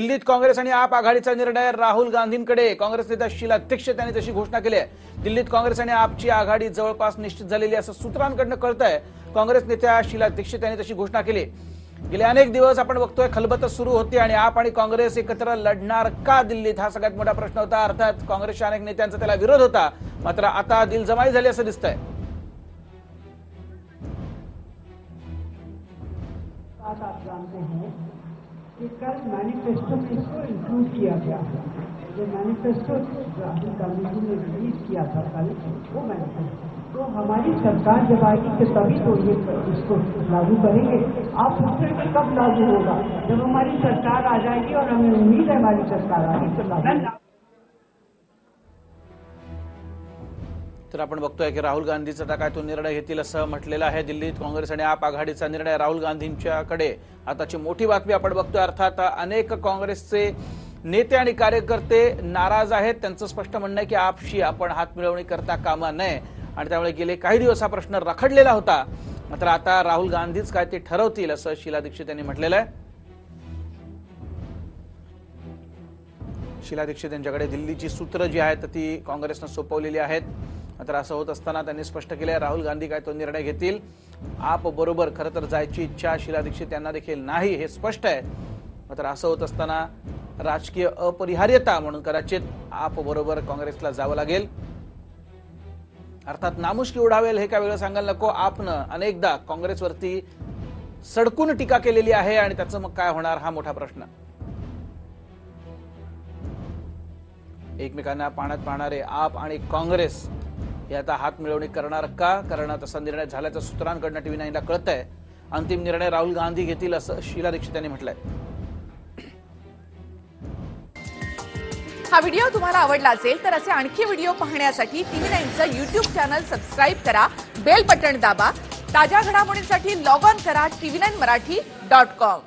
दिल्लीत काँग्रेस आणि आप आघाडीचा निर्णय राहुल गांधींकडे. काँग्रेस नेता शीला दीक्षित यांनी तशी घोषणा केली आहे. दिल्लीत काँग्रेस आणि आपची आघाडी जवळपास निश्चित झालेली असं सूत्रांकडनं कळतंय. काँग्रेस नेत्या शीला दीक्षित यांनी तशी घोषणा केली. गेले अनेक दिवस आपण बघतोय खलबत सुरू होती आणि आप आणि काँग्रेस एकत्र लढणार का दिल्लीत? हा सगळ्यात मोठा प्रश्न होता. अर्थात काँग्रेसच्या अनेक नेत्यांचा त्याला विरोध होता. मात्र आता दिलजमाई झाली असं दिसतंय. आप जानते हैं कि कल मैनिफेस्टो में इसको इंक्लूड किया गया? जो मैनिफेस्टो राहुल गांधी जी ने रिलीज़ किया था कल, वो मैनिफेस्टो तो हमारी सरकार जब आएगी तो तभी तो ये इसको लागू करेंगे। आप पूछते हैं कब लागू होगा? जब हमारी सरकार आ जाएगी और हमें उम्मीद है हमारी सरकार आएगी तो लागू तर आपण बघतोय की राहुल गांधीचा आता काय तो निर्णय घेतील असं म्हटलेलं आहे. दिल्लीत काँग्रेस आणि आप आघाडीचा निर्णय राहुल गांधींच्याकडे. आताची मोठी बातमी आपण बघतोय. अर्थात अनेक काँग्रेसचे नेते आणि कार्यकर्ते नाराज आहेत. त्यांचं स्पष्ट म्हणणं आहे की आपशी आपण हात मिळवणी करता कामा नये. आणि त्यामुळे गेले काही दिवस हा प्रश्न रखडलेला होता. मात्र आता राहुल गांधीच काय ते ठरवतील असं शीला दीक्षित यांनी म्हटलेलं आहे. शीला दीक्षित यांच्याकडे दिल्लीची सूत्र जी आहेत ती काँग्रेसनं सोपवलेली आहेत. मात्र असं होत असताना त्यांनी स्पष्ट केलंय राहुल गांधी काय तो निर्णय घेतील? आप बरोबर खरं तर जायची इच्छा शीला दीक्षित यांना देखील नाही हे स्पष्ट आहे. मात्र असं होत असताना राजकीय अपरिहार्यता म्हणून कदाचित आप बरोबर काँग्रेसला जावं लागेल. अर्थात नामुष्की उडावेल हे काय वेगळं सांगायला नको? आपनं अनेकदा काँग्रेसवरती सडकून टीका केलेली आहे आणि त्याचं मग काय होणार हा मोठा प्रश्न. एकमेकांना पाण्यात पाहणारे आप आणि काँग्रेस हे आता हात मिळवणी करणार का? कारण तसा निर्णय झाल्याचं सूत्रांकडनं टीव्ही नाईनला कळत आहे अंतिम निर्णय राहुल गांधी घेतील असं शीला दीक्षित यांनी म्हटलंय. हा व्हिडिओ तुम्हाला आवडला असेल तर असे आणखी व्हिडिओ पाहण्यासाठी टीव्ही नाईनचं युट्यूब चॅनल सबस्क्राईब करा बेल बटन दाबा ताज्या घडामोडींसाठी लॉग ऑन करा TV nine Marathi dot com.